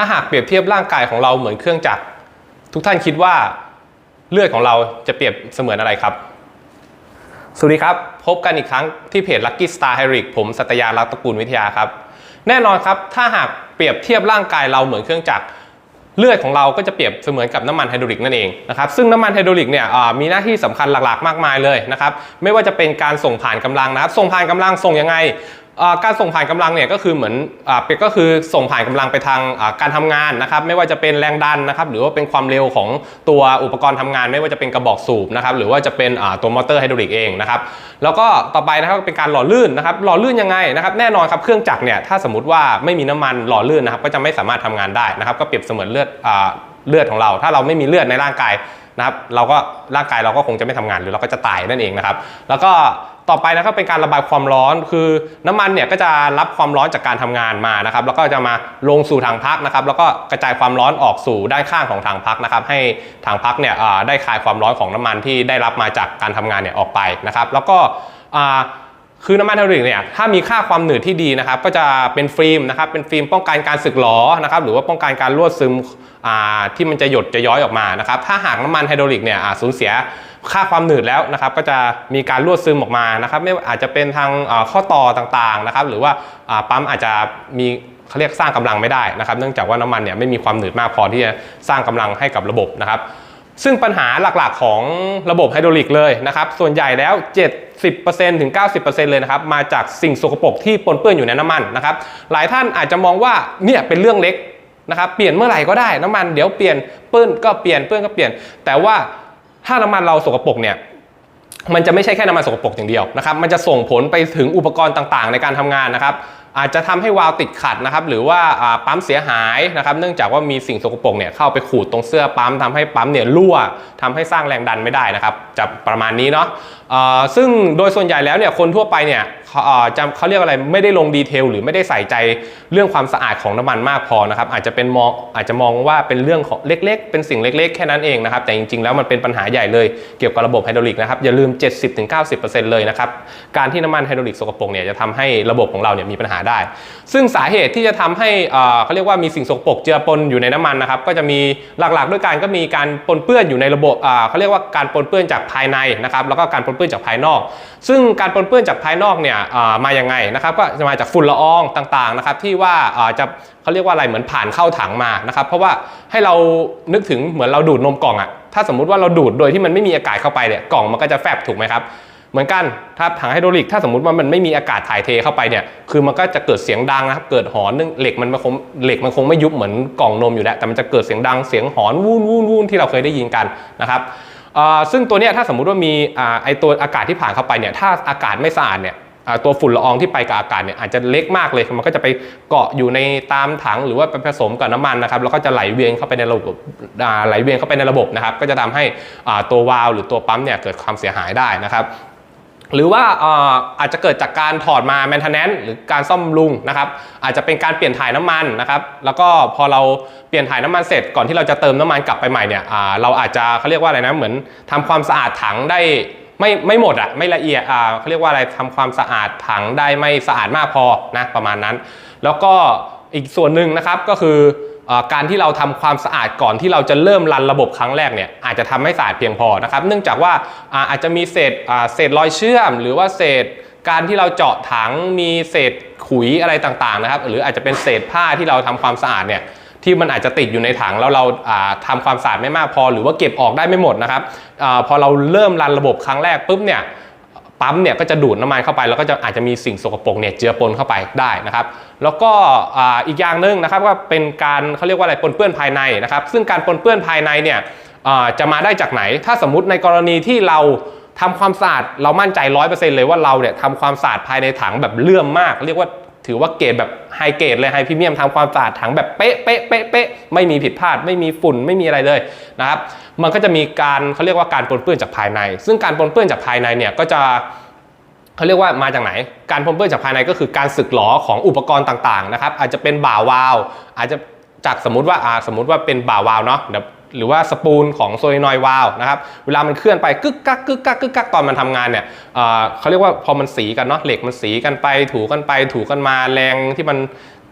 ถ้าหากเปรียบเทียบร่างกายของเราเหมือนเครื่องจักร ทุกท่านคิดว่าเลือดของเราจะเปรียบเสมือนอะไรครับ สวัสดีครับ พบกันอีกครั้งที่เพจ Lucky Star h y r i c ผมสัตยาลักษ์ตระกูลวิทยาครับ แน่นอนครับ ถ้าหากเปรียบเทียบร่างกายเราเหมือนเครื่องจักร เลือดของเราก็จะเปรียบเสมือนกับน้ำมันไฮดรอลิกนั่นเองนะครับ ซึ่งน้ำมันไฮดรอลิกเนี่ยมีหน้าที่สำคัญหลักๆ มากมายเลยนะครับ ไม่ว่าจะเป็นการส่งผ่านกำลังนะครับ ส่งผ่านกำลังส่งยังไง การส่งผ่านกำลังเนี่ยก็คือเหมือนอ่าเป็นก็คือส่งผ่านกำลังไปทางการทำงานนะครับ ไม่ว่าจะเป็นแรงดันนะครับ หรือว่าเป็นความเร็วของตัวอุปกรณ์ทำงาน ไม่ว่าจะเป็นกระบอกสูบนะครับ หรือว่าจะเป็นอ่าตัวมอเตอร์ไฮดรอลิกเองนะครับแล้วก็ต่อไปนะครับเป็นการหล่อลื่นนะครับ หล่อลื่นยังไงนะครับ แน่นอนครับเครื่องจักรเนี่ยถ้าสมมติว่าไม่มีน้ำมันหล่อลื่นนะครับ ก็จะไม่สามารถทำงานได้นะครับ ก็เปรียบเสมือนเลือดอ่าเลือดของเรา ถ้าเราไม่มีเลือดในร่างกายนะครับเราก็ร่างกายเราก็คงจะไม่ทำงานหรือเราก็จะตายนั่นเองนะครับ แล้วก็ ต่อไปนะครับเป็นการระบายความร้อนคือน้ำมันเนี่ยก็จะรับความร้อนจากการทำงานมานะครับ แล้วก็จะมาลงสู่ถังพักนะครับ แล้วก็กระจายความร้อนออกสู่ด้านข้างของถังพักนะครับ ให้ถังพักเนี่ยได้คายความร้อนของน้ำมันที่ได้รับมาจากการทำงานเนี่ยออกไปนะครับ แล้วก็ คือน้ำมันไฮดรอลิกเนี่ยถ้ามีค่าความหนืดที่ดีนะครับก็จะเป็นฟิล์มนะครับเป็นฟิล์มป้องกันการสึกหรอนะครับหรือว่าป้องกันการรั่วซึมอ่าที่มันจะหยดจะย้อยออกมานะครับถ้าหากน้ำมันไฮดรอลิกเนี่ยสูญเสียค่าความหนืดแล้วนะครับก็จะมีการรั่วซึมออกมานะครับไม่อาจจะเป็นทางข้อต่อต่างๆนะครับหรือว่าปั๊มอาจจะมีเขาเรียกสร้างกำลังไม่ได้นะครับ เนื่องจากว่าน้ำมันเนี่ยไม่มีความหนืดมากพอที่จะสร้างกำลังให้กับระบบนะครับ ซึ่งปัญหาหลักๆของระบบไฮดรอลิกเลยนะครับ ส่วนใหญ่แล้ว 70%ถึง 90%เลยนะครับ มาจากสิ่งสกปรกที่ปนเปื้อนอยู่ในน้ำมันนะครับ หลายท่านอาจจะมองว่าเนี่ยเป็นเรื่องเล็กนะครับเปลี่ยนเมื่อไหร่ก็ได้น้ำมันเดี๋ยวเปลี่ยนเปื้อนก็เปลี่ยนเปื้อนก็เปลี่ยน แต่ว่าถ้าน้ำมันเราสกปรกเนี่ยมันจะไม่ใช่แค่น้ำมันสกปรกอย่างเดียวนะครับ มันจะส่งผลไปถึงอุปกรณ์ต่างๆ ในการทำงานนะครับ อาจจะทำให้วาล์วติดขัดนะครับหรือว่าปั๊มเสียหายนะครับเนื่องจากว่ามีสิ่งสกปรกเนี่ยเข้าไปขูดตรงเสื้อปั๊มทำให้ปั๊มเนี่ยรั่วทำให้สร้างแรงดันไม่ได้นะครับจะประมาณนี้เนาะซึ่งโดยส่วนใหญ่แล้วเนี่ยคนทั่วไปเนี่ยเขาเอ่อจะเขาเรียกอะไรไม่ได้ลงดีเทลหรือไม่ได้ใส่ใจเรื่องความสะอาดของน้ำมันมากพอนะครับอาจจะเป็นมองอาจจะมองว่าเป็นเรื่องของเล็กๆ เป็นสิ่งเล็ก ๆ แค่นั้นเองนะครับแต่จริงๆ แล้วมันเป็นปัญหาใหญ่เลยเกี่ยวกับระบบไฮดรอลิกนะครับอย่าลืม 70-90%เลยนะครับการที่น้ำมันไฮดรอลิกสกปรกเนี่ยจะทำให้ระบบของเราเนี่ยมีปัญหาได้ ซึ่งสาเหตุที่จะทำให้เขาเรียกว่ามีสิ่งสกปรกเจือปนอยู่ในน้ำมันนะครับก็จะมีหลักๆ ด้วยกันก็มีการปนเปื้อนอยู่ในระบบเขาเรียกว่าการปนเปื้อนจากภายในนะครับแล้วก็การปนเปื้อนจากภายนอก ซึ่งการปนเปื้อนจากภายนอกเนี่ยอ่ามายังไงนะครับก็จะมาจากฝุ่นละอองต่างๆนะครับที่ว่าอ่าจะเขาเรียกว่าอะไรเหมือนผ่านเข้าถังมานะครับเพราะว่าให้เรานึกถึงเหมือนเราดูดนมกล่องอะถ้าสมมุติว่าเราดูดโดยที่มันไม่มีอากาศเข้าไปเนี่ยกล่องมันก็จะแฟบถูกไหมครับ เหมือนกันถ้าถังไฮดรอลิกถ้าสมมติว่ามันไม่มีอากาศถ่ายเทเข้าไปเนี่ยคือมันก็จะเกิดเสียงดังนะครับเกิดหอนนึงเหล็กมันคงเหล็กมันคงไม่ยุบเหมือนกล่องนมอยู่แล้วแต่มันจะเกิดเสียงดังเสียงหอนวูนวูนวูนที่เราเคยได้ยินกันนะครับซึ่งตัวเนี้ยถ้าสมมุติว่ามีไอตัวอากาศที่ผ่านเข้าไปเนี่ยถ้าอากาศไม่สะอาดเนี่ยตัวฝุ่นละอองที่ไปกับอากาศเนี่ยอาจจะเล็กมากเลย มันก็จะไปเกาะอยู่ในตามถังหรือว่าไปผสมกับน้ำมันนะครับ แล้วก็จะไหลเวียนเข้าไปในระบบไหลเวียนเข้าไปในระบบนะครับ ก็จะทำให้ตัววาล์วหรือตัวปั๊มเนี่ยเกิดความเสียหายได้นะครับ หรือว่าอาจจะเกิดจากการถอดมา maintenance หรือการซ่อมรุงนะครับอาจจะเป็นการเปลี่ยนถ่ายน้ำมันนะครับแล้วก็พอเราเปลี่ยนถ่ายน้ำมันเสร็จก่อนที่เราจะเติมน้ำมันกลับไปใหม่เนี่ยเราอาจจะเขาเรียกว่าอะไรนะเหมือนทำความสะอาดถังได้ไม่ไม่หมดอะไม่ละเอียดอ่าเขาเรียกว่าอะไรทำความสะอาดถังได้ไม่สะอาดมากพอนะประมาณนั้น แล้วก็อีกส่วนหนึ่งนะครับก็คือ การที่เราทำความสะอาดก่อนที่เราจะเริ่มรันระบบครั้งแรกเนี่ยอาจจะทำให้สะอาดเพียงพอนะครับ เนื่องจากว่าอาจจะมีเศษเศษรอยเชื่อม หรือว่าเศษการที่เราเจาะถังมีเศษขุยอะไรต่างๆนะครับ หรืออาจจะเป็นเศษผ้าที่เราทำความสะอาดเนี่ยที่มันอาจจะติดอยู่ในถังแล้วเราาทำความสะอาดไม่มากพอ หรือว่าเก็บออกได้ไม่หมดนะครับอพอเราเริ่มรันระบบครั้งแรกปุ๊บเนี่ย ปั๊มเนี่ยก็จะดูดน้ำมันเข้าไป แล้วก็จะอาจจะมีสิ่งสกปรกเนี่ยเจือปนเข้าไปได้นะครับ แล้วก็อีกอย่างหนึ่งนะครับก็เป็นการเขาเรียกว่าอะไรปนเปื้อนภายในนะครับ ซึ่งการปนเปื้อนภายในเนี่ยจะมาได้จากไหน ถ้าสมมติในกรณีที่เราทำความสะอาดเรามั่นใจร้อยเปอร์เซ็นต์เลยว่าเราเนี่ยทำความสะอาดภายในถังแบบเลื่อมมาก เรียกว่า ถือว่าเกรดแบบไฮเกรดเลยไฮพรีเมียมทำความสะอาดถังแบบเป๊ะเป๊ะเป๊ะเป๊ะไม่มีผิดพลาด ไม่มีฝุ่นไม่มีอะไรเลยนะครับมันก็จะมีการเขาเรียกว่าการปนเปื้อนจากภายใน ซึ่งการปนเปื้อนจากภายในเนี่ยก็จะเขาเรียกว่ามาจากไหน การปนเปื้อนจากภายในก็คือการสึกหรอของอุปกรณ์ต่างๆนะครับ อาจจะเป็นบ่าวาว อาจจะจากสมมติว่าสมมติว่าเป็นบ่าวาวเนาะเดี๋ยว หรือว่าสปูลของโซลินอยวาล์วนะครับเวลามันเคลื่อนไปกึกกักกึกกักกึกกักตอนมันทำงานเนี่ยเขาเรียกว่าพอมันสีกันเนาะเหล็กมันสีกันไปถูกันไปถูกันมาแรงที่มัน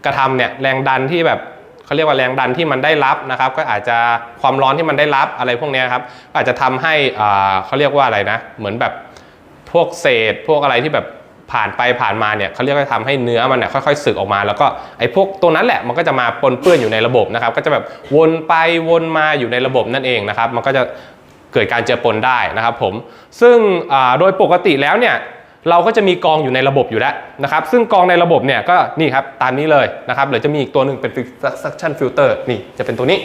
กระทำเนี่ยแรงดันที่แบบเขาเรียกว่าแรงดันที่มันได้รับนะครับ ก็อาจจะความร้อนที่มันได้รับอะไรพวกนี้ครับอาจจะทำให้เขาเรียกว่าอะไรนะ เหมือนแบบพวกเศษ พวกอะไรที่แบบ ผ่านไปผ่านมาเนี่ยเขาเรียกว่าทำให้เนื้อมันเนี่ยค่อยๆสึกออกมา แล้วก็ไอ้พวกตัวนั้นแหละมันก็จะมาปนเปื้อนอยู่ในระบบนะครับ ก็จะแบบวนไปวนมาอยู่ในระบบนั่นเองนะครับ มันก็จะเกิดการเจือปนได้นะครับผม ซึ่งโดยปกติแล้วเนี่ยเราก็จะมีกองอยู่ในระบบอยู่แล้วนะครับ ซึ่งกองในระบบเนี่ยก็นี่ครับตามนี้เลยนะครับหรือจะมีอีกตัวหนึ่งเป็น suction filter นี่จะเป็นตัวนี้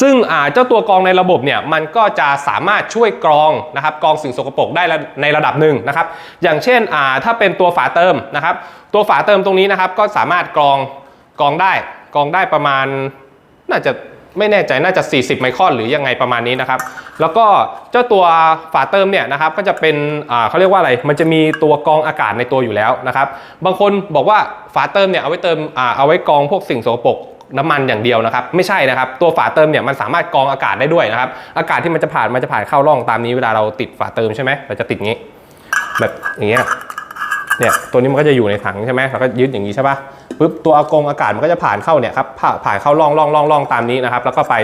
ซึ่งเจ้าตัวกรองในระบบเนี่ยมันก็จะสามารถช่วยกรองนะครับกรองสิ่งสกปรกได้ในระดับหนึ่งนะครับ อย่างเช่นถ้าเป็นตัวฝาเติมนะครับ ตัวฝาเติมตรงนี้นะครับก็สามารถกรองกรองได้กรองได้ประมาณน่าจะไม่แน่ใจน่าจะ 40 ไมครอนหรือยังไงประมาณนี้นะครับ แล้วก็เจ้าตัวฝาเติมเนี่ยนะครับก็จะเป็นเขาเรียกว่าอะไร มันจะมีตัวกรองอากาศในตัวอยู่แล้วนะครับ บางคนบอกว่าฝาเติมเนี่ยเอาไว้เติมเอาไว้กรองพวกสิ่งสกปรก น้ำมันอย่างเดียวนะครับ ไม่ใช่นะครับ ตัวฝาเติมเนี่ยมันสามารถกรองอากาศได้ด้วยนะครับ อากาศที่มันจะผ่านมันจะผ่านเข้าร่องตามนี้เวลาเราติดฝาเติมใช่ไหมเราจะติดงี้ แบบอย่างเงี้ยเนี่ยตัวนี้มันก็จะอยู่ในถังใช่ไหมเราก็ยึดอย่างนี้ใช่ปะปุ๊บตัวอากงอากาศมันก็จะผ่านเข้าเนี่ยครับผ่านเข้าร่องร่องร่องร่องตามนี้นะครับ แล้วก็ไป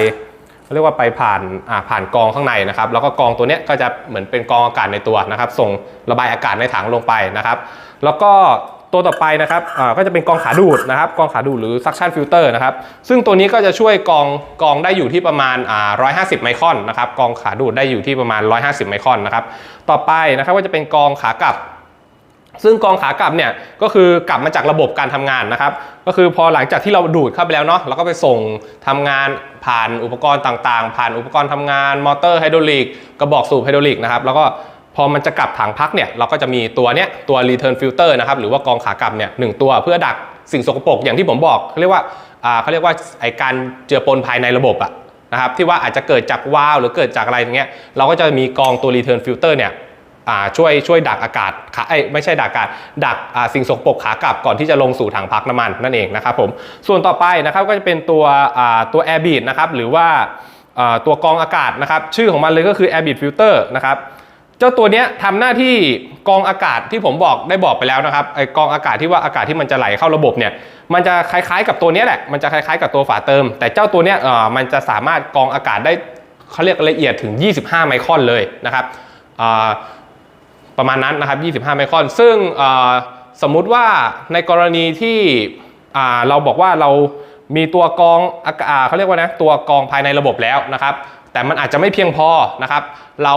เขาเรียกว่าไปผ่านอ่าผ่านกรองข้างในนะครับ แล้วก็กรองตัวเนี้ยก็จะเหมือนเป็นกรองอากาศในตัวนะครับ ส่งระบายอากาศในถังลงไปนะครับ แล้วก็ ตัวต่อไปนะครับก็จะเป็นกองขาดูดนะครับกองขาดูดหรือ suction filter นะครับซึ่งตัวนี้ก็จะช่วยกองกองได้อยู่ที่ประมาณ 150 ไมครอนนะครับกองขาดูดได้อยู่ที่ประมาณ 150 ไมครอนนะครับต่อไปนะครับก็จะเป็นกองขากลับซึ่งกองขากลับเนี่ยก็คือกลับมาจากระบบการทำงานนะครับ ก็คือพอหลังจากที่เราดูดเข้าไปแล้วเนาะเราก็ไปส่งทำงานผ่านอุปกรณ์ต่างๆ ผ่านอุปกรณ์ทำงาน มอเตอร์ไฮดรอลิกกระบอกสูบไฮดรอลิกนะครับแล้วก็ พอมันจะกลับถังพักเนี่ยเราก็จะมีตัวเนี้ยตัว return filter นะครับหรือว่ากองขากลับเนี่ยหนึ่งตัวเพื่อดักสิ่งสกปรกอย่างที่ผมบอกเขาเรียกว่าอ่าเขาเรียกว่าไอการเจือปนภายในระบบอะนะครับที่ว่าอาจจะเกิดจากวาล์วหรือเกิดจากอะไรอย่างเงี้ยเราก็จะมีกองตัว return filter เนี่ยอ่าช่วยช่วยดักอากาศขาเอ้ยไม่ใช่ดักอากาศ ดักอ่าสิ่งสกปรกขากลับก่อนที่จะลงสู่ถังพักน้ำมันนั่นเองนะครับผมส่วนต่อไปนะครับก็จะเป็นตัวอ่าตัว air bead นะครับหรือว่าตัวกองอากาศนะครับชื่อของมันเลยก็คือ air bead filter นะครับ เจ้าตัวเนี้ยทำหน้าที่กองอากาศที่ผมบอกได้บอกไปแล้วนะครับไอกองอากาศที่ว่าอากาศที่มันจะไหลเข้าระบบเนี่ยมันจะคล้ายๆกับตัวเนี้ยแหละมันจะคล้ายๆกับตัวฝาเติม แต่เจ้าตัวเนี้ยเออมันจะสามารถกองอากาศได้เขาเรียกละเอียดถึง 25 ไมครอนเลยนะครับประมาณนั้นนะครับ 25 ไมครอน ซึ่งสมมุติว่าในกรณีที่เราบอกว่าเรามีตัวกองอากาศเขาเรียกว่านะตัวกองภายในระบบแล้วนะครับ แต่มันอาจจะไม่เพียงพอนะครับ เรา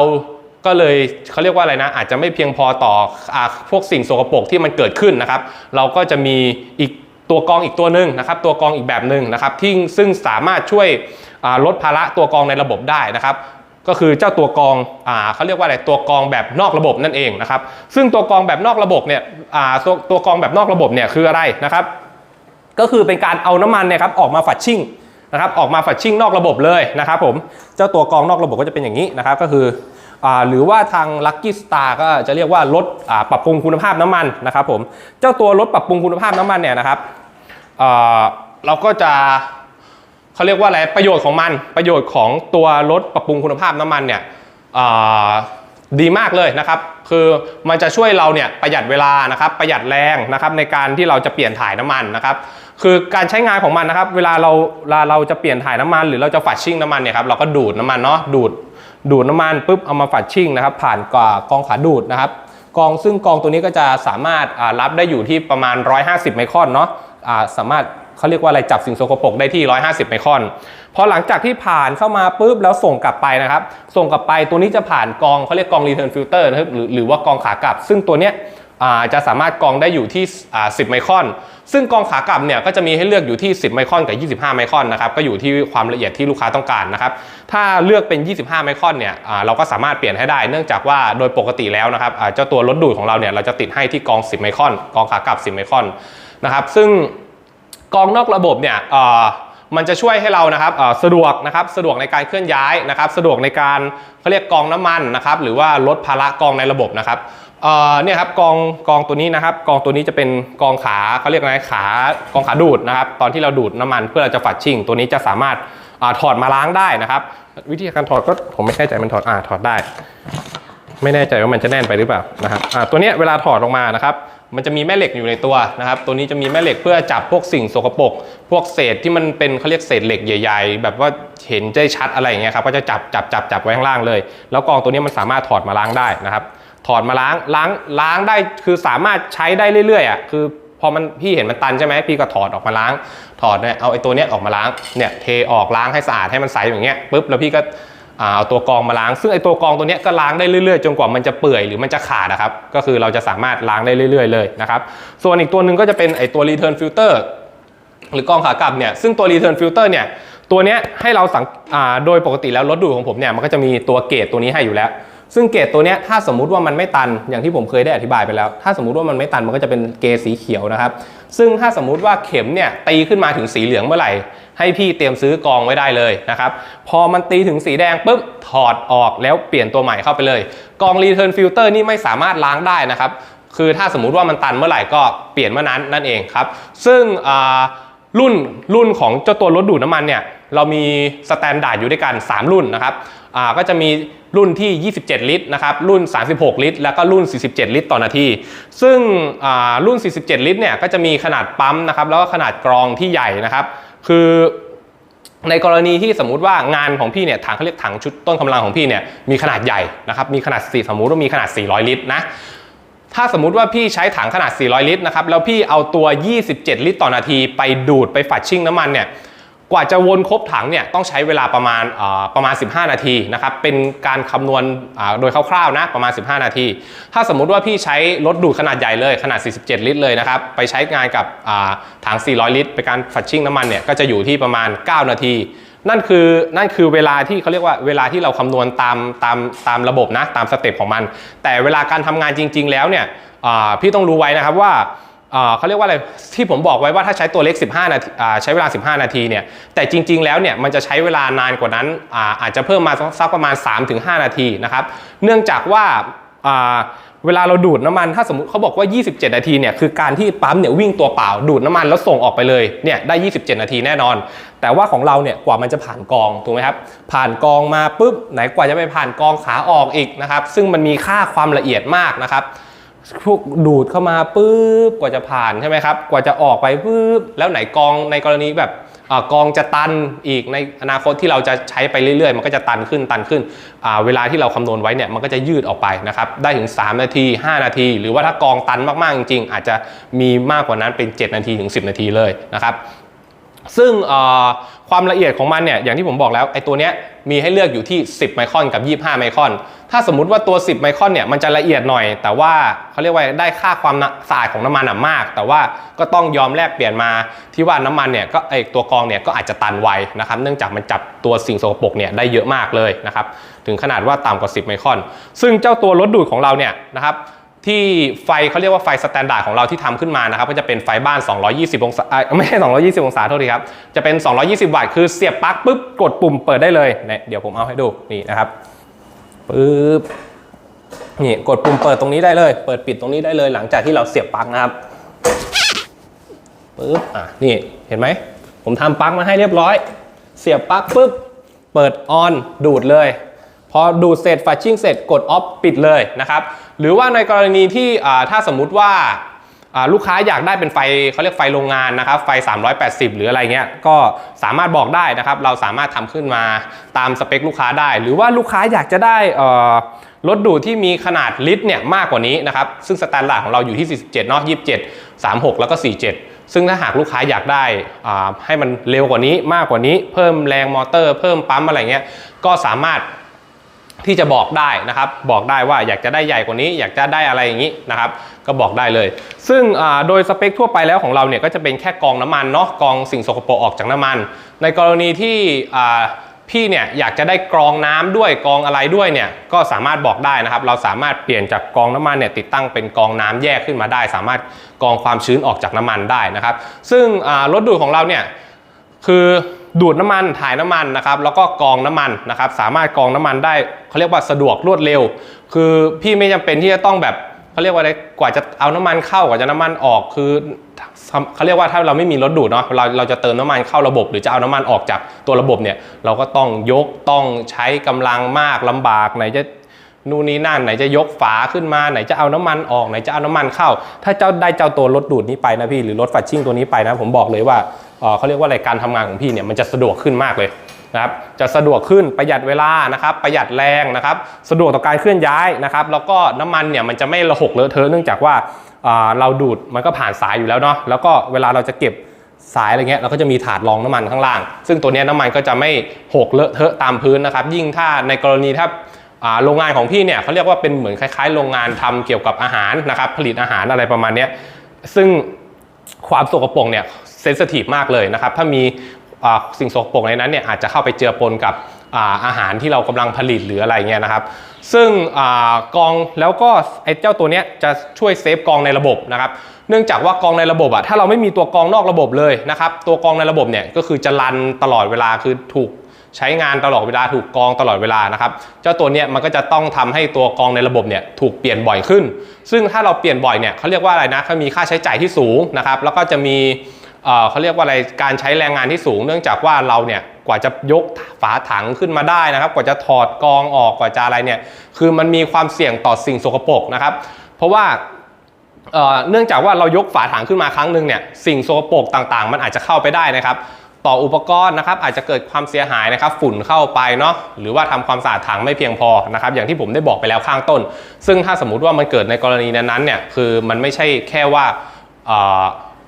ก็เลยเขาเรียกว่าอะไรนะ อาจจะไม่เพียงพอต่ออพวกสิ่งสกปรกที่มันเกิดขึ้นนะครับ เราก็จะมีอีกตัวกองอีกตัวหนึ่งนะครับ ตัวกองอีกแบบหนึ่งนะครับ ที่ซึ่งสามารถช่วยลดภาระตัวกองในระบบได้นะครับ ก็คือเจ้าตัวกองอเขาเรียกว่าอะไรตัวกองแบบนอกระบบนั่นเองนะครับ ซึ่งตัวกองแบบนอกระบบเนี่ยตัวตัวกองแบบนอกระบบเนี่ยคืออะไรนะครับ ก็คือเป็นการเอาน้ำมันเนี่ยครับออกมาฝัดชิ่งนะครับ ออกมาฝัดชิ่งนอกระบบเลยนะครับ ผมเจ้าตัวกองนอกระบบก็จะเป็นอย่างนี้นะครับ ก็คือ หรือว่าทาง Lucky Star ก็จะเรียกว่าลดปรับปรุงคุณภาพน้ำมันนะครับผมเจ้าตัวลดปรับปรุงคุณภาพน้ำมันเนี่ยนะครับเราก็จะเขาเรียกว่าอะไรประโยชน์ของมันประโยชน์ของตัวรถปรับปรุงคุณภาพน้ำมันเนี่ยดีมากเลยนะครับ คือมันจะช่วยเราเนี่ยประหยัดเวลานะครับประหยัดแรงนะครับในการที่เราจะเปลี่ยนถ่ายน้ำมันนะครับ คือการใช้งานของมันนะครับ เวลาเราเวลาเราจะเปลี่ยนถ่ายน้ำมัน หรือเราจะฝัดชิ่งน้ำมันเนี่ยครับเราก็ดูดน้ำมันเนาะดูด ดูดน้ำมันปุ๊บเอามาฝัดชิ่งนะครับ ผ่านกกองขาดูดนะครับ กองซึ่งกองตัวนี้ก็จะสามารถรับได้อยู่ที่ประมาณ 150 ไมครอนเนาะสามารถเขาเรียกว่าอะไรจับสิ่งสกปรกได้ที่ 150 ไมครอนพอหลังจากที่ผ่านเข้ามาปุ๊บแล้วส่งกลับไปนะครับ ส่งกลับไปตัวนี้จะผ่านกองเขาเรียกกอง return filter นะครับหรือหรือว่ากองขากลับ ซึ่งตัวเนี้ย จะสามารถกองได้อยู่ที่ 10 ไมครอน ซึ่งกองขากลับเนี่ยก็จะมีให้เลือกอยู่ที่ 10 ไมครอนกับ 25 ไมครอนนะครับก็อยู่ที่ความละเอียดที่ลูกค้าต้องการนะครับถ้าเลือกเป็น 25 ไมครอนเนี่ยเราก็สามารถเปลี่ยนให้ได้ เนื่องจากว่าโดยปกติแล้วนะครับเจ้าตัวรถดูดของเราเนี่ยเราจะติดให้ที่กอง 10 ไมครอน กองขากลับ 10 ไมครอนนะครับซึ่งกองนอกระบบเนี่ยมันจะช่วยให้เรานะครับสะดวกนะครับสะดวกในการเคลื่อนย้ายนะครับ สะดวกในการเขาเรียกกองน้ำมันนะครับหรือว่าลดภาระกองในระบบนะครับ เอ่อเนี่ยครับกองกองตัวนี้นะครับ กองตัวนี้จะเป็นกองขาเขาเรียกอะไรขากองขาดูดนะครับ ตอนที่เราดูดน้ำมันเพื่อเราจะฝัดชิ่ง ตัวนี้จะสามารถอถอดมาล้างได้นะครับ วิธีการถอดก็ผมไม่แน่ใจมันถอดอ่าถอดได้ ไม่แน่ใจว่ามันจะแน่นไปหรือเปล่านะครับอ่าตัวเนี้ยเวลาถอดออกมานะครับ มันจะมีแม่เหล็กอยู่ในตัวนะครับ ตัวนี้จะมีแม่เหล็กเพื่อจับพวกสิ่งสกปรกพวกเศษที่มันเป็นเขาเรียกเศษเหล็กใหญ่ ๆ แบบว่าเห็นได้ชัดอะไรอย่างเงี้ยครับก็จะจับจับจับจับไว้ข้างล่างเลย แล้วกองตัวนี้มันสามารถถอดมาล้างได้นะครับ ถอดมาล้างล้างล้างได้คือสามารถใช้ได้เรื่อยๆอะคือพอมันพี่เห็นมันตันใช่ไหมพี่ก็ถอดออกมาล้าง ถอดเนี่ยเอาไอ้ตัวเนี้ยออกมาล้างเนี่ยเทออกล้างให้สะอาดให้มันใสอย่างเงี้ยปุ๊บแล้วพี่ก็เอาตัวกองมาล้าง ซึ่งไอ้ตัวกองตัวเนี้ยก็ล้างได้เรื่อยๆ จนกว่ามันจะเปื่อยหรือมันจะขาดนะครับ ก็คือเราจะสามารถล้างได้เรื่อยๆเลยนะครับ ส่วนอีกตัวหนึ่งก็จะเป็นไอ้ตัว return filter หรือกองขากลับเนี่ย ซึ่งตัว return filter เนี่ย ตัวเนี้ยให้เราสังโดยปกติแล้วรถดูดของผมเนี่ย มันก็จะมีตัวเกจตัวนี้ให้อยู่แล้ว ซึ่งเกจตัวนี้ถ้าสมมุติว่ามันไม่ตันอย่างที่ผมเคยได้อธิบายไปแล้ว ถ้าสมมุติว่ามันไม่ตันมันก็จะเป็นเกจสีเขียวนะครับ ซึ่งถ้าสมมุติว่าเข็มเนี่ยตีขึ้นมาถึงสีเหลืองเมื่อไหร่ ให้พี่เตรียมซื้อกองไว้ได้เลยนะครับพอมันตีถึงสีแดงปุ๊บถอดออกแล้วเปลี่ยนตัวใหม่เข้าไปเลย กอง return filter นี่ไม่สามารถล้างได้นะครับคือถ้าสมมุติว่ามันตันเมื่อไหร่ก็เปลี่ยนเมื่อนั้นนั่นเองครับซึ่งอ่ารุ่นรุ่นของเจ้าตัวรถดูดน้ำมันเนี่ย เรามีสแตนดาร์ดอยู่ด้วยกัน 3 รุ่นนะครับก็จะมีรุ่นที่ 27 ลิตรนะครับ รุ่น 36 ลิตร แล้วก็รุ่น 47 ลิตร ต่อนาที ซึ่งอ่ารุ่น 47 ลิตรเนี่ยก็จะมีขนาดปั๊มนะครับ แล้วก็ขนาดกรองที่ใหญ่นะครับ คือในกรณีที่สมมุติว่างานของพี่เนี่ยถังเขาเรียกถังชุดต้นกำลังของพี่เนี่ยมีขนาดใหญ่นะครับ มีขนาด 4 สมมุติว่ามีขนาด 400 ลิตรนะถ้าสมมุติว่าพี่ใช้ถังขนาด 400 ลิตรนะครับ แล้วพี่เอาตัว 27 ลิตร ต่อนาที ไปดูดไปฝัดชิ่งน้ำมันเนี่ย กว่าจะวนครบถังเนี่ยต้องใช้เวลาประมาณประมาณ 15 นาทีนะครับเป็นการคำนวณโดยคร่าวๆนะประมาณ 15 นาที ถ้าสมมุติว่าพี่ใช้รถดูดขนาดใหญ่เลยขนาด 47 ลิตรเลยนะครับไปใช้งานกับถัง 400 ลิตรไปการฝัดชิ่งน้ำมันเนี่ยก็จะอยู่ที่ประมาณ 9 นาที นั่นคือนั่นคือเวลาที่เขาเรียกว่าเวลาที่เราคำนวณตามตามตามระบบนะตามสเต็ปของมัน แต่เวลาการทำงานจริง ๆ แล้วเนี่ยพี่ต้องรู้ไว้นะครับว่า เขาเรียกว่าอะไรที่ผมบอกไว้ว่าถ้าใช้ตัวเล็ก 15 นาทีใช้เวลา 15 นาทีเนี่ยแต่จริง ๆ แล้วเนี่ยมันจะใช้เวลานานกว่านั้นอาอาจจะเพิ่มมาสักประมาณ 3-5 นาทีนะครับเนื่องจากว่าาเวลาเราดูดน้ำมันถ้าสมมติเขาบอกว่า 27 นาทีเนี่ยคือการที่ปั๊มเนี่ยวิ่งตัวเปล่าดูดน้ำมันแล้วส่งออกไปเลยเนี่ยได้ 27 นาทีแน่นอน แต่ว่าของเราเนี่ยกว่ามันจะผ่านกองถูกไหมครับผ่านกองมาปุ๊บไหนกว่าจะไปผ่านกองขาออกอีกนะครับซึ่งมันมีค่าความละเอียดมากนะครับ พวกดูดเข้ามาปุ๊บกว่าจะผ่านใช่ไหมครับ กว่าจะออกไปปุ๊บแล้วไหนกองในกรณีแบบอกองจะตันอีกในอนาคตที่เราจะใช้ไปเรื่อยๆ มันก็จะตันขึ้นตันขึ้น เวลาที่เราคำนวณไว้เนี่ยมันก็จะยืดออกไปนะครับได้ถึง 3 นาที 5 นาที หรือว่าถ้ากองตันมากๆจริงๆ อาจจะมีมากกว่านั้นเป็น 7 นาทีถึง 10 นาทีเลยนะครับ ซึ่งความละเอียดของมันเนี่ยอย่างที่ผมบอกแล้วไอ้ตัวเนี้ยมีให้เลือกอยู่ที่ 10 ไมครอนกับ 25 ไมครอน ถ้าสมมุติว่าตัว 10 ไมครอนเนี่ยมันจะละเอียดหน่อย แต่ว่าเขาเรียกว่าได้ค่าความสะอาดของน้ำมันอะมาก แต่ว่าก็ต้องยอมแลกเปลี่ยนมาที่ว่าน้ำมันเนี่ยก็ไอตัวกองเนี่ยก็อาจจะตันไวนะครับเนื่องจากมันจับตัวสิ่งสกปรกเนี่ยได้เยอะมากเลยนะครับถึงขนาดว่าต่ำกว่า 10 ไมครอน ซึ่งเจ้าตัวรถดูดของเราเนี่ยนะครับ ที่ไฟเขาเรียกว่าไฟสแตนดาร์ดของเราที่ทำขึ้นมานะครับก็จะเป็นไฟบ้าน 220 องศาอะไม่ใช่ 220 องศาโทษทีครับ จะเป็น 220 วัตต์คือเสียบปลั๊กปุ๊บกดปุ่มเปิดได้เลยเนี่ยเดี๋ยวผมเอาให้ดูนี่นะครับปึ๊บนี่กดปุ่มเปิดตรงนี้ได้เลย เปิดปิดตรงนี้ได้เลย หลังจากที่เราเสียบปลั๊กนะครับปึ๊บอะนี่เห็นไหมผมทำปลั๊กมาให้เรียบร้อย เสียบปลั๊กปุ๊บเปิดออนดูดเลย พอดูดเสร็จฟัชชิ่งเสร็จกดออฟปิดเลยนะครับ หรือว่าในกรณีที่ถ้าสมมุติว่าลูกค้าอยากได้เป็นไฟเขาเรียกไฟโรงงานนะครับ ไฟ 380 หรืออะไรเงี้ยก็สามารถบอกได้นะครับ เราสามารถทำขึ้นมาตามสเปคลูกค้าได้ หรือว่าลูกค้าอยากจะได้รถดูดที่มีขนาดลิตรเนี่ยมากกว่านี้นะครับ ซึ่งสแตนดาร์ดของเราอยู่ที่ 47เนาะ27 36 แล้วก็ 47 ซึ่งถ้าหากลูกค้าอยากได้ให้มันเร็วกว่านี้มากกว่านี้ เพิ่มแรงมอเตอร์ เพิ่มปั๊มอะไรเงี้ยก็สามารถ ที่จะบอกได้นะครับ บอกได้ว่าอยากจะได้ใหญ่กว่านี้ อยากจะได้อะไรอย่างนี้นะครับ ก็บอกได้เลย ซึ่งโดยสเปคทั่วไปแล้วของเราเนี่ยก็จะเป็นแค่กองน้ำมันเนาะกองสิ่งสกปรกออกจากน้ำมัน ในกรณีที่พี่เนี่ยอยากจะได้กรองน้ำด้วยกรองอะไรด้วยเนี่ยก็สามารถบอกได้นะครับ เราสามารถเปลี่ยนจากกรองน้ำมันเนี่ยติดตั้งเป็นกรองน้ำแยกขึ้นมาได้ สามารถกรองความชื้นออกจากน้ำมันได้นะครับ ซึ่งรถดูดของเราเนี่ยคือ ดูดน้ำมันถ่ายน้ำมันนะครับแล้วก็กองน้ำมันนะครับสามารถกองน้ำมันได้เขาเรียกว่าสะดวกรวดเร็ว คือพี่ไม่จำเป็นที่จะต้องแบบเขาเรียกว่าอะไรกว่าจะเอาน้ำมันเข้ากว่าจะน้ำมันออกคือเขาเรียกว่าถ้าเราไม่มีรถดูดเนาะเราเราจะเติมน้ำมันเข้าระบบ หรือจะเอาน้ำมันออกจากตัวระบบเนี่ยเราก็ต้องยกต้องใช้กำลังมากลำบากไหนจะนู่นนี่นั่นไหนจะยกฝาขึ้นมาไหนจะเอาน้ำมันออกไหนจะเอาน้ำมันเข้า ถ้าเจ้าได้เจ้าตัวรถดูดนี้ไปนะพี่หรือรถฟัดชิ่งตัวนี้ไปนะ ผมบอกเลยว่า เอ่อเขาเรียกว่าอะไรการทำงานของพี่เนี่ยมันจะสะดวกขึ้นมากเลยนะครับจะสะดวกขึ้นประหยัดเวลานะครับประหยัดแรงนะครับสะดวกต่อการเคลื่อนย้ายนะครับแล้วก็น้ำมันเนี่ยมันจะไม่ระหกเลอะเทอะเนื่องจากว่าเราดูดมันก็ผ่านสายอยู่แล้วเนาะแล้วก็เวลาเราจะเก็บสายอะไรเงี้ยเราก็จะมีถาดรองน้ำมันข้างล่าง ซึ่งตัวนี้น้ำมันก็จะไม่หกเลอะเทอะตามพื้นนะครับ ยิ่งถ้าในกรณีถ้าโรงงานของพี่เนี่ยเขาเรียกว่าเป็นเหมือนคล้ายๆ โรงงานทำเกี่ยวกับอาหารนะครับผลิตอาหารอะไรประมาณนี้ซึ่งความสกปรกเนี่ย เซนซิทีฟมากเลยนะครับ ถ้ามีสิ่งสกปรกในนั้นเนี่ยอาจจะเข้าไปเจือปนกับอาอาหารที่เรากำลังผลิตหรืออะไรเงี้ยนะครับ ซึ่งอกองแล้วก็ไอ้เจ้าตัวเนี้ยจะช่วยเซฟกองในระบบนะครับเนื่องจากว่ากองในระบบอะถ้าเราไม่มีตัวกองนอกระบบเลยนะครับตัวกองในระบบเนี่ยก็คือจะรันตลอดเวลาคือถูกใช้งานตลอดเวลาถูกกองตลอดเวลานะครับเจ้าตัวเนี้ยมันก็จะต้องทำให้ตัวกองในระบบเนี่ยถูกเปลี่ยนบ่อยขึ้น ซึ่งถ้าเราเปลี่ยนบ่อยเนี่ยเขาเรียกว่าอะไรนะเขามีค่าใช้จ่ายที่สูงนะครับแล้วก็จะมี เขาเรียกว่าอะไรการใช้แรงงานที่สูง เนื่องจากว่าเราเนี่ยกว่าจะยกฝาถังขึ้นมาได้นะครับ กว่าจะถอดกองออกกว่าจะอะไรเนี่ยคือมันมีความเสี่ยงต่อสิ่งสกปรกนะครับ เพราะว่าเนื่องจากว่าเรายกฝาถังขึ้นมาครั้งหนึ่งเนี่ยสิ่งโสโปรกต่างๆ มันอาจจะเข้าไปได้นะครับ ต่ออุปกรณ์นะครับอาจจะเกิดความเสียหายนะครับ ฝุ่นเข้าไปเนาะหรือว่าทำความสะอาดถังไม่เพียงพอนะครับ อย่างที่ผมได้บอกไปแล้วข้างต้น ซึ่งถ้าสมมุติว่ามันเกิดในกรณีนั้นๆเนี่ยคือมันไม่ใช่แค่ว่า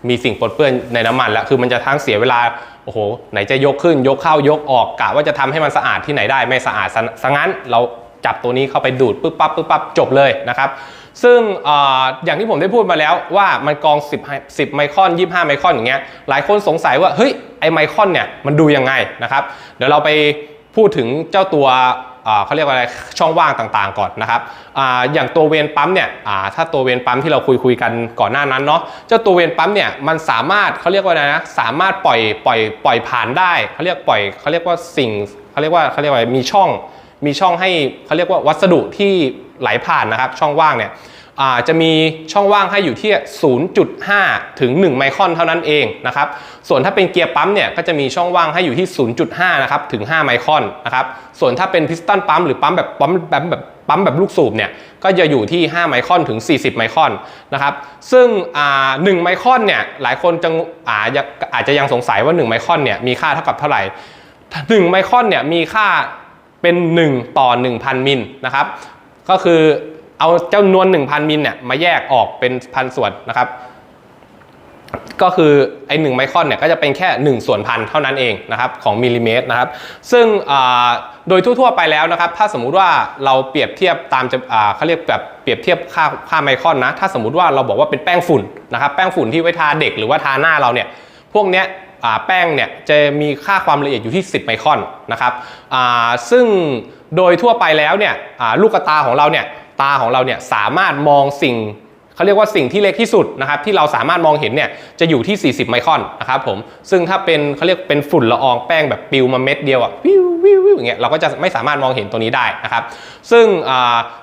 มีสิ่งปนเปื้อนในน้ำมันแล้วคือมันจะทั้งเสียเวลาโอ้โหไหนจะยกขึ้นยกเข้ายกออกกะว่าจะทำให้มันสะอาดที่ไหนได้ไม่สะอาดซะงั้นเราจับตัวนี้เข้าไปดูดปึ๊บปั๊บปึ๊บปั๊บจบเลยนะครับซึ่งออย่างที่ผมได้พูดมาแล้วว่ามันกอง 10 10ไมครอน 25 ไมครอนอย่างเงี้ยหลายคนสงสัยว่าเฮ้ยไอไมครอนเนี่ยมันดูยังไงนะครับเดี๋ยวเราไปพูดถึงเจ้าตัว เขาเรียกว่าอะไรช่องว่างต่างๆก่อนนะครับออย่างตัวเวนปั๊มเนี่ยถ้าตัวเวนปั๊มที่เราคุยคุยกันก่อนหน้านั้นเนาะเจ้าตัวเวนปั๊มเนี่ยมันสามารถเขาเรียกว่าอะไรนะสามารถปล่อยปล่อยปล่อยผ่านได้เขาเรียกปล่อยเขาเรียกว่าสิ่งเขาเรียกว่าเขาเรียกว่ามีช่อง มีช่องให้เขาเรียกว่าวัสดุที่ไหลผ่านนะครับช่องว่างเนี่ย จะมีช่องว่างให้อยู่ที่ 0.5 ถึง 1 ไมครอนเท่านั้นเองนะครับ ส่วนถ้าเป็นเกียร์ปั๊มเนี่ยก็จะมีช่องว่างให้อยู่ที่ 0.5 นะครับถึง 5 ไมครอนนะครับ ส่วนถ้าเป็นพิสตันปั๊มหรือปั๊มแบบปั๊มแบบแบบปั๊มแบบลูกสูบเนี่ยก็จะอยู่ที่ 5 ไมครอนถึง 40 ไมครอนนะครับซึ่งอ่า1ไมครอนเนี่ยหลายคนจะอาจจะอาจจะยังสงสัยว่า 1 ไมครอนเนี่ยมีค่าเท่ากับเท่าไหร่ 1 ไมครอนเนี่ยมีค่าเป็น 1 ต่อ 1,000 มิลนะครับก็คือ เอาเจ้านวน1,000 มิลเนี่ยมาแยกออกเป็นพันส่วนนะครับ ก็คือไอ้หนึ่งไมครอนเนี่ยก็จะเป็นแค่ 1 ส่วนพันเท่านั้นเองนะครับของมิลลิเมตรนะครับ ซึ่งโดยทั่วๆไปแล้วนะครับ ถ้าสมมุติว่าเราเปรียบเทียบตามจะเขาเรียกแบบเปรียบเทียบค่าค่าไมครอนนะ ถ้าสมมุติว่าเราบอกว่าเป็นแป้งฝุ่นนะครับแป้งฝุ่นที่ไว้ทาเด็กหรือว่าทาหน้าเราเนี่ยพวกเนี้ยแป้งเนี่ยจะมีค่าความละเอียดอยู่ที่ 10 ไมครอนนะครับซึ่งโดยทั่วไปแล้วเนี่ยลูกตาของเราเนี่ย ตาของเราเนี่ยสามารถมองสิ่งเขาเรียกว่าสิ่งที่เล็กที่สุดนะครับที่เราสามารถมองเห็นเนี่ยจะอยู่ที่ 40 ไมครอนนะครับผมซึ่งถ้าเป็นเขาเรียกเป็นฝุ่นละอองแป้งแบบปิวมาเม็ดเดียวอะวิววิววิวอย่างเงี้ยเราก็จะไม่สามารถมองเห็นตัวนี้ได้นะครับซึ่ง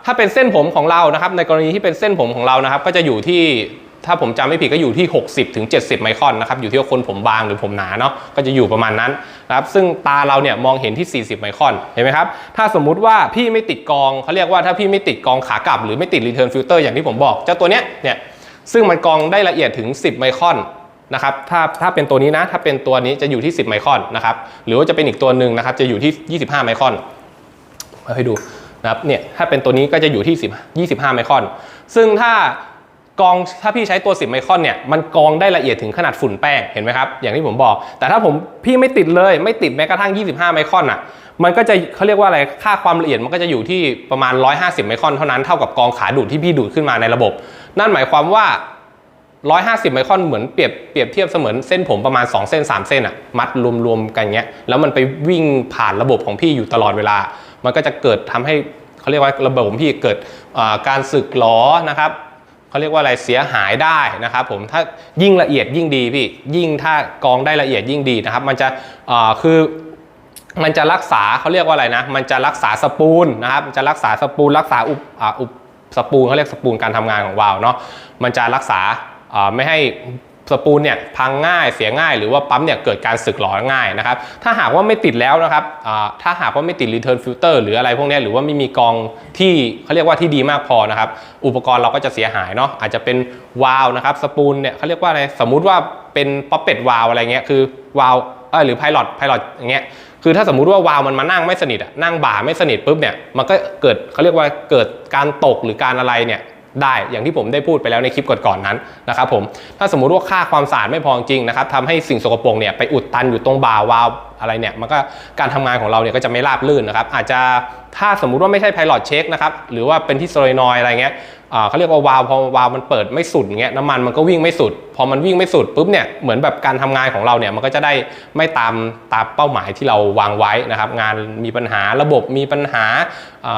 ถ้าเป็นเส้นผมของเรานะครับในกรณีที่เป็นเส้นผมของเรานะครับก็จะอยู่ที่ ถ้าผมจำไม่ผิดก็อยู่ที่ 60ถึง70ไมครอนนะครับอยู่ที่ว่าคนผมบางหรือผมหนาเนาะก็จะอยู่ประมาณนั้นนะครับซึ่งตาเราเนี่ยมองเห็นที่ 40 ไมครอนเห็นไหมครับถ้าสมมุติว่าพี่ไม่ติดกองเขาเรียกว่าถ้าพี่ไม่ติดกองขากลับ หรือไม่ติดรีเทิร์นฟิลเตอร์อย่างที่ผมบอกเจ้าตัวเนี้ยเนี่ยซึ่งมันกองได้ละเอียดถึง 10 ไมครอนนะครับถ้าถ้าเป็นตัวนี้นะถ้าเป็นตัวนี้จะอยู่ที่ 10 ไมครอนนะครับหรือว่าจะเป็นอีกตัวหนึ่งนะครับจะอยู่ที่ 25 ไมครอนเอาให้ดูนะครับเนี่ยถ้าเป็นตัวนี้ก็จะอยู่ที่10 25 ไมครอน ซึ่งถ้า กองถ้าพี่ใช้ตัว 10 ไมครอนเนี่ยมันกองได้ละเอียดถึงขนาดฝุ่นแป้งเห็นไหมครับอย่างที่ผมบอก แต่ถ้าผมพี่ไม่ติดเลยไม่ติดแม้กระทั่ง 25 ไมครอนอะมันก็จะเขาเรียกว่าอะไรค่าความละเอียดมันก็จะอยู่ที่ประมาณ 150 ไมครอนเท่านั้นเท่ากับกองขาดูดที่พี่ดูดขึ้นมาในระบบ นั่นหมายความว่า 150 ไมครอนเหมือนเปรียบเปรียบเทียบเสมือนเส้นผมประมาณ 2 เส้น 3 เส้นอะมัดรวมๆกันเงี้ยแล้วมันไปวิ่งผ่านระบบของพี่อยู่ตลอดเวลา มันก็จะเกิดทำให้เขาเรียกว่าระบบของพี่เกิดการสึกหลอนะครับ เขาเรียกว่าอะไรเสียหายได้นะครับผมถ้ายิ่งละเอียดยิ่งดีพี่ยิ่งถ้ากองได้ละเอียดยิ่งดีนะครับ มันจะคือมันจะรักษาเขาเรียกว่าอะไรนะ มันจะรักษาสปูลนะครับมันจะรักษาสปูลรักษาอุปอุปสปูลเขาเรียกสปูลการทำงานของวาล์วเนาะมันจะรักษาอ่าไม่ให้ สปูลเนี่ยพังง่ายเสียง่าย หรือว่าปั๊มเนี่ยเกิดการสึกหรอง่ายนะครับถ้าหากว่าไม่ติดแล้วนะครับถ้าหากว่าไม่ติด return filter หรืออะไรพวกนี้หรือว่าไม่มีกองที่เขาเรียกว่าที่ดีมากพอนะครับอุปกรณ์เราก็จะเสียหายเนาะอาจจะเป็นวาล์วนะครับสปูลเนี่ยเขาเรียกว่าอะไรสมมุติว่าเป็นป๊อปเป็ดวาล์วอะไรเงี้ยคือวาล์วเออหรือไพลอตไพลอตอย่างเงี้ยคือถ้าสมมุติว่าวาล์วมันมานั่งไม่สนิทนั่งบ่าไม่สนิทปุ๊บเนี่ยมันก็เกิดเขาเรียกว่าเกิดการตกหรือการอะไรเนี่ย ได้อย่างที่ผมได้พูดไปแล้วในคลิปก่อนๆนั้นนะครับผมถ้าสมมุติว่าค่าความสะอาดไม่พอจริงนะครับทำให้สิ่งสกปรกเนี่ยไปอุดตันอยู่ตรงบ่าวาล์วอะไรเนี่ยมันก็การทำงานของเราเนี่ยก็จะไม่ราบรื่นนะครับอาจจะถ้าสมมุติว่าไม่ใช่ไพลอตเช็คนะครับหรือว่าเป็นที่โซลนอยอะไรเงี้ย เขาเรียกว่าวาล์วพอวาล์วมันเปิดไม่สุดเงี้ยน้ำมันมันก็วิ่งไม่สุด พอมันวิ่งไม่สุดปุ๊บเนี่ยเหมือนแบบการทำงานของเราเนี่ยมันก็จะได้ไม่ตามตามเป้าหมายที่เราวางไว้นะครับงานมีปัญหาระบบมีปัญหา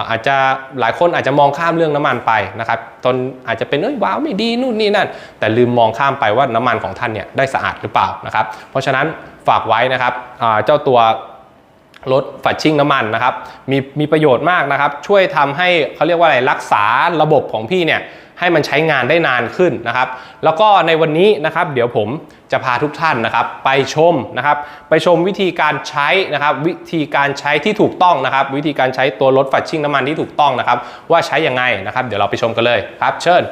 อาจจะหลายคนอาจจะมองข้ามเรื่องน้ำมันไปนะครับจนอาจจะเป็นเอ้ยว้าวไม่ดีนู่นนี่นั่น แต่ลืมมองข้ามไปว่าน้ำมันของท่านเนี่ยได้สะอาดหรือเปล่านะครับเพราะฉะนั้นฝากไว้นะครับเจ้าตัว ลดฝัดชิ่งน้ำมันนะครับมีมีประโยชน์มากนะครับ ช่วยทำให้เขาเรียกว่าอะไรรักษาระบบของพี่เนี่ยให้มันใช้งานได้นานขึ้นนะครับ แล้วก็ในวันนี้นะครับ เดี๋ยวผมจะพาทุกท่านนะครับ ไปชมนะครับ ไปชมวิธีการใช้นะครับ วิธีการใช้ที่ถูกต้องนะครับ วิธีการใช้ตัวลดฝัดชิ่งน้ำมันที่ถูกต้องนะครับ ว่าใช้ยังไงนะครับ เดี๋ยวเราไปชมกันเลยครับ เชิญ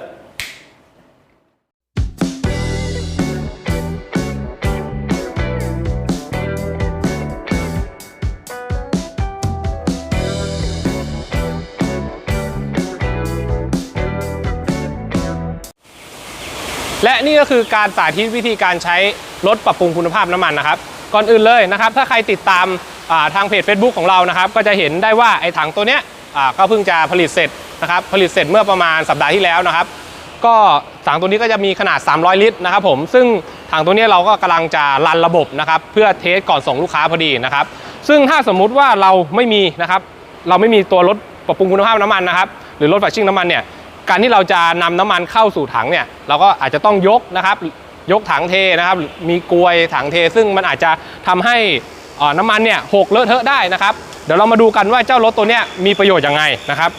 ก็คือการสาธิตวิธีการใช้รถปรับปรุงคุณภาพน้ำมันนะครับ ก่อนอื่นเลยนะครับ ถ้าใครติดตามาทางเพจ Facebook ของเรานะครับ ก็จะเห็นได้ว่าไอ้ถังตัวเนี้ยก็เพิ่งจะผลิตเสร็จนะครับ ผลิตเสร็จเมื่อประมาณสัปดาห์ที่แล้วนะครับ ก็ถังตัวนี้ก็จะมีขนาด 300 ลิตรนะครับผม ซึ่งถังตัวนี้เราก็กำลังจะรันระบบนะครับเพื่อเทสก่อนส่งลูกค้าพอดีนะครับ ซึ่งถ้าสมมุติว่าเราไม่มีนะครับ เราไม่มีตัวรถปรับปรุงคุณภาพน้ำมันนะครับ หรือรถฝัดชิ่งน้ำมันเนี่ย การที่เราจะนำน้ำมันเข้าสู่ถังเนี่ยเราก็อาจจะต้องยกนะครับ ยกถังเทนะครับ มีกลวยถังเท ซึ่งมันอาจจะทำให้น้ำมันเนี่ยหกเลอะเทอะได้นะครับ เดี๋ยวเรามาดูกันว่าเจ้ารถตัวเนี้ยมีประโยชน์ยังไงนะครับ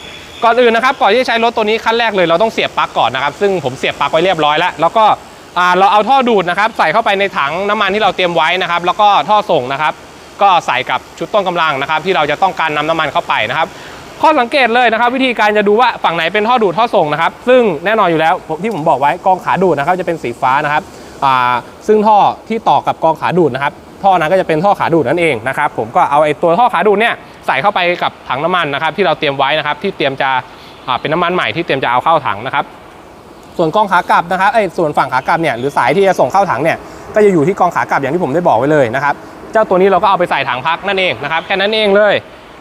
ก่อนอื่นนะครับก่อนที่จะใช้รถตัวนี้ขั้นแรกเลยเราต้องเสียบปลั๊กก่อนนะครับ ซึ่งผมเสียบปลั๊กไว้เรียบร้อยแล้วแล้วก็เราเอาท่อดูดนะครับ ใส่เข้าไปในถังน้ำมันที่เราเตรียมไว้นะครับ แล้วก็ท่อส่งนะครับ ก็ใส่กับชุดต้นกำลังนะครับ ที่เราจะต้องการนำน้ำมันเข้าไปนะครับ ข้อสังเกตเลยนะครับ วิธีการจะดูว่าฝั่งไหนเป็นท่อดูดท่อส่งนะครับ ซึ่งแน่นอนอยู่แล้วที่ผมบอกไว้กองขาดูดนะครับจะเป็นสีฟ้านะครับซึ่งท่อที่ต่อกับกองขาดูดนะครับท่อนั้นก็จะเป็นท่อขาดูดนั่นเองนะครับผมก็เอาไอ้ตัวท่อขาดูดเนี่ยใส่เข้าไปกับถังน้ำมันนะครับ ที่เราเตรียมไว้นะครับที่เตรียมจะเป็นน้ำมันใหม่ที่เตรียมจะเอาเข้าถังนะครับ ส่วนกองขากลับนะครับไอ้ส่วนฝั่งขากลับเนี่ยหรือสายที่จะส่งเข้าถังเนี่ยก็จะอยู่ที่กองขากลับอย่างที่ผมได้บอกไว้เลยนะครับ เจ้าตัวนี้เราก็เอาไปใส่ถังพักนั่นเองนะครับแค่นั้นเองเลย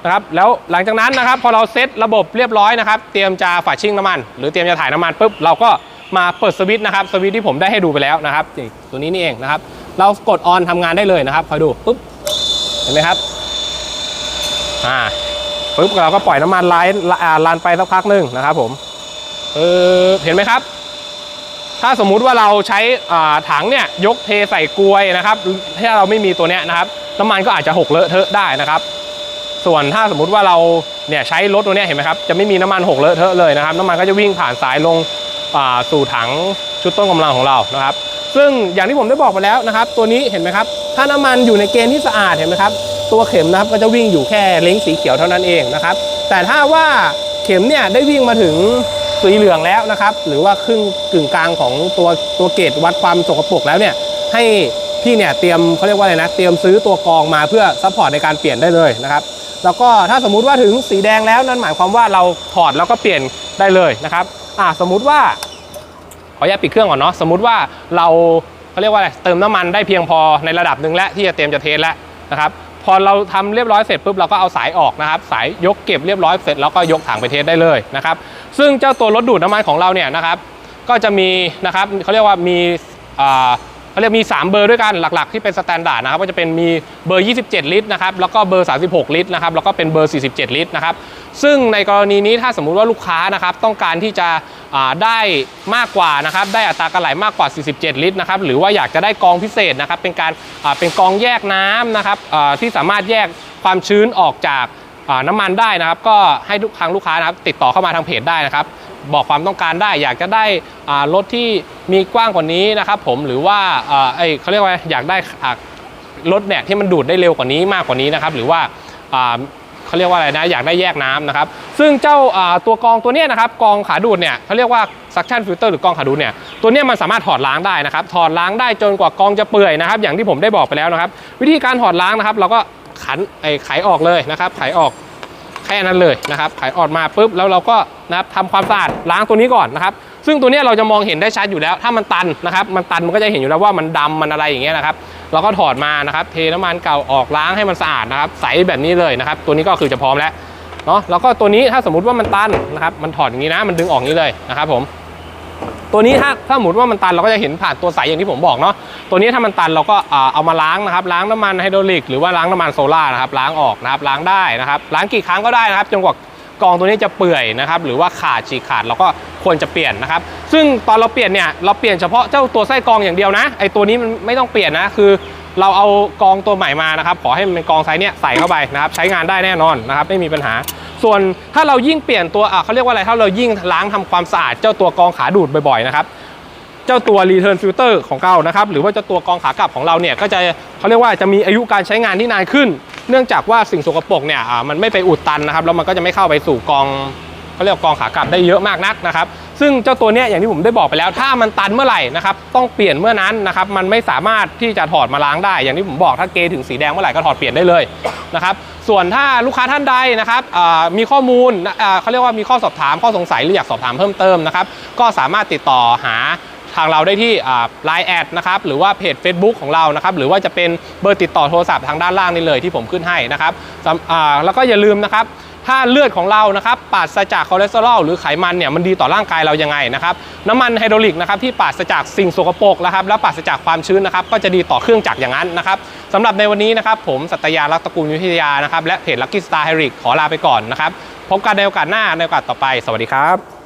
นะครับแล้วหลังจากนั้นนะครับพอเราเซตระบบเรียบร้อยนะครับเตรียมจะฝาชิ่งน้ำมัน หรือเตรียมจะถ่ายน้ำมันปุ๊บเราก็มาเปิดสวิตช์นะครับสวิตช์ที่ผมได้ให้ดูไปแล้วนะครับตัวนี้นี่เองนะครับ เรากดออนทำงานได้เลยนะครับคอยดูปุ๊บเห็นไหมครับอ่าปุ๊บเราก็ปล่อยน้ำมันไล่อ่านไปสักพักหนึ่งนะครับผมเออเห็นไหมครับ ถ้าสมมุติว่าเราใช้ถังเนี่ยยกเทใส่กลวยนะครับถ้าเราไม่มีตัวเนี้ยนะครับน้ำมันก็อาจจะหกเลอะเทอะได้นะครับ ส่วนถ้าสมมุติว่าเราเนี่ยใช้รถตัวนี้เห็นไหมครับจะไม่มีน้ำมันหกเลอะเทอะเลยนะครับน้ำมันก็จะวิ่งผ่านสายลงอ่าสู่ถังชุดต้นกำลังของเรานะครับ ซึ่งอย่างที่ผมได้บอกไปแล้วนะครับ ตัวนี้เห็นไหมครับ ถ้าน้ำมันอยู่ในเกณฑ์ที่สะอาดเห็นไหมครับตัวเข็มนะครับก็จะวิ่งอยู่แค่เล้งสีเขียวเท่านั้นเองนะครับ แต่ถ้าว่าเข็มเนี่ยได้วิ่งมาถึงสีเหลืองแล้วนะครับ หรือว่าครึ่งกึ่งกลางของตัวตัวเกจวัดความสกปรกแล้วเนี่ยให้พี่เนี่ยเตรียมเขาเรียกว่าอะไรนะเตรียมซื้อตัวกรองมาเพื่อซัพพอร์ตในการเปลี่ยนได้เลยนะครับ แล้วก็ถ้าสมมุติว่าถึงสีแดงแล้วนั่นหมายความว่าเราถอดแล้วก็เปลี่ยนได้เลยนะครับอ่าสมมุติว่าขออนุญาตปิดเครื่องก่อนเนาะสมมุติว่าเราเขาเรียกว่าอะไรเติมน้ำมันได้เพียงพอในระดับหนึ่งแล้วที่จะเตรียมจะเทสแล้วนะครับพอเราทำเรียบร้อยเสร็จปุ๊บเราก็เอาสายออกนะครับ สายยกเก็บเรียบร้อยเสร็จแล้วก็ยกถังไปเทสได้เลยนะครับ ซึ่งเจ้าตัวรถดูดน้ำมันของเราเนี่ยนะครับ ก็จะมีนะครับเขาเรียกว่ามีอ่า เขาเรียกมี 3 เบอร์ด้วยกันหลัก ๆ ที่เป็นสแตนดาร์ดนะครับก็จะเป็นมีเบอร์ 27 ลิตรนะครับแล้วก็เบอร์ 36 ลิตรนะครับแล้วก็เป็นเบอร์ 47 ลิตรนะครับซึ่งในกรณีนี้ถ้าสมมุติว่าลูกค้านะครับต้องการที่จะได้มากกว่านะครับได้อัตราการไหลมากกว่า 47 ลิตรนะครับหรือว่าอยากจะได้กองพิเศษนะครับเป็นการเป็นกองแยกน้ำนะครับที่สามารถแยกความชื้นออกจาก น้ำมันได้นะครับ ก็ให้ทุกทางลูกค้านะครับ ติดต่อเข้ามาทางเพจได้นะครับ บอกความต้องการได้อยากจะได้รถที่มีกว้างกว่านี้นะครับ ผมหรือว่าเอ้ยเขาเรียกว่าอยากได้รถเนี่ยที่มันดูดได้เร็วกว่านี้มากกว่านี้นะครับ หรือว่าเขาเรียกว่าอะไรนะอยากได้แยกน้ำนะครับ ซึ่งเจ้าตัวกองตัวนี้นะครับกองขาดูดเนี่ยเขาเรียกว่า suction filter หรือกองขาดูดเนี่ยตัวนี้มันสามารถถอดล้างได้นะครับ ถอดล้างได้จนกว่ากองจะเปื่อยนะครับ อย่างที่ผมได้บอกไปแล้วนะครับ วิธีการถอดล้างนะครับ เราก็ ขันไอ้ไขออกเลยนะครับ ไขออกแค่นั้นเลยนะครับ ไขออกมาปุ๊บแล้วเราก็นะครับทำความสะอาดล้างตัวนี้ก่อนนะครับ ซึ่งตัวนี้เราจะมองเห็นได้ชัดอยู่แล้ว ถ้ามันตันนะครับ มันตันมันก็จะเห็นอยู่แล้วว่ามันดำมันอะไรอย่างเงี้ยนะครับ เราก็ถอดมานะครับ เทน้ำมันเก่าออกล้างให้มันสะอาดนะครับ ใสแบบนี้เลยนะครับ ตัวนี้ก็คือจะพร้อมแล้วเนาะแล้วก็ตัวนี้ถ้าสมมติว่ามันตันนะครับ มันถอดอย่างนี้นะ มันดึงออกนี้เลยนะครับผม ตัวนี้ถ้าถ้าสมมติว่ามันตันเราก็จะเห็นผ่านตัวใสอย่างที่ผมบอกเนาะตัวนี้ถ้ามันตันเราก็เอามาล้างนะครับล้างน้ำมันไฮดรอลิกหรือว่าล้างน้ำมันโซล่านะครับล้างออกนะครับล้างได้นะครับล้างกี่ครั้งก็ได้นะครับจนกว่ากองตัวนี้จะเปื่อยนะครับหรือว่าขาดฉีกขาดเราก็ควรจะเปลี่ยนนะครับ ซึ่งตอนเราเปลี่ยนเนี่ยเราเปลี่ยนเฉพาะเจ้าตัวไส้กองอย่างเดียวนะไอตัวนี้มันไม่ต้องเปลี่ยนนะคือ เราเอากองตัวใหม่มานะครับขอให้มันเป็นกองไซส์เนี่ยใส่เข้าไปนะครับใช้งานได้แน่นอนนะครับไม่มีปัญหา ส่วนถ้าเรายิ่งเปลี่ยนตัวอะเขาเรียกว่าอะไรถ้าเรายิ่งล้างทำความสะอาดเจ้าตัวกองขาดูดบ่อยๆนะครับเจ้าตัวรีเทนฟิลเตอร์ของเรานะครับหรือว่าเจ้าตัวกรองขากลับของเราเนี่ยก็จะเขาเรียกว่าจะมีอายุการใช้งานที่นานขึ้น เนื่องจากว่าสิ่งสกปรกเนี่ยอ่ามันไม่ไปอุดตันนะครับแล้วมันก็จะไม่เข้าไปสู่กองเขาเรียกว่ากองขากลับได้เยอะมากนักนะครับ ซึ่งเจ้าตัวเนี้ยอย่างที่ผมได้บอกไปแล้ว ถ้ามันตันเมื่อไหร่นะครับต้องเปลี่ยนเมื่อนั้นนะครับมันไม่สามารถที่จะถอดมาล้างได้ อย่างที่ผมบอกถ้าเกถึงสีแดงเมื่อไหร่ก็ถอดเปลี่ยนได้เลยนะครับส่วนถ้าลูกค้าท่านใดนะครับมีข้อมูลเขาเรียกว่ามีข้อสอบถามข้อสงสัยหรืออยากสอบถามเพิ่มเติมนะครับก็สามารถติดต่อหาทางเราได้ที่ไลน์แอดนะครับหรือว่าเพจ Facebook ของเรานะครับหรือว่าจะเป็นเบอร์ติดต่อโทรศัพท์ทางด้านล่างนี่เลยที่ผมขึ้นให้นะครับแล้วก็อย่าลืมนะครับ ถ้าเลือดของเรานะครับปราศจากคอเลสเตอรอลหรือไขมันเนี่ยมันดีต่อร่างกายเรายังไงนะครับน้ำมันไฮดรอลิกนะครับที่ปราศจากสิ่งสกปรกนะครับและปราศจากความชื้นนะครับก็จะดีต่อเครื่องจักรอย่างนั้นนะครับสำหรับในวันนี้นะครับผมสัตยาลักตระกูลวิทยานะครับและเพจลักกี้สตาร์ไฮริกขอลาไปก่อนนะครับพบกันในโอกาสหน้าในโอกาสต่อไป สวัสดีครับ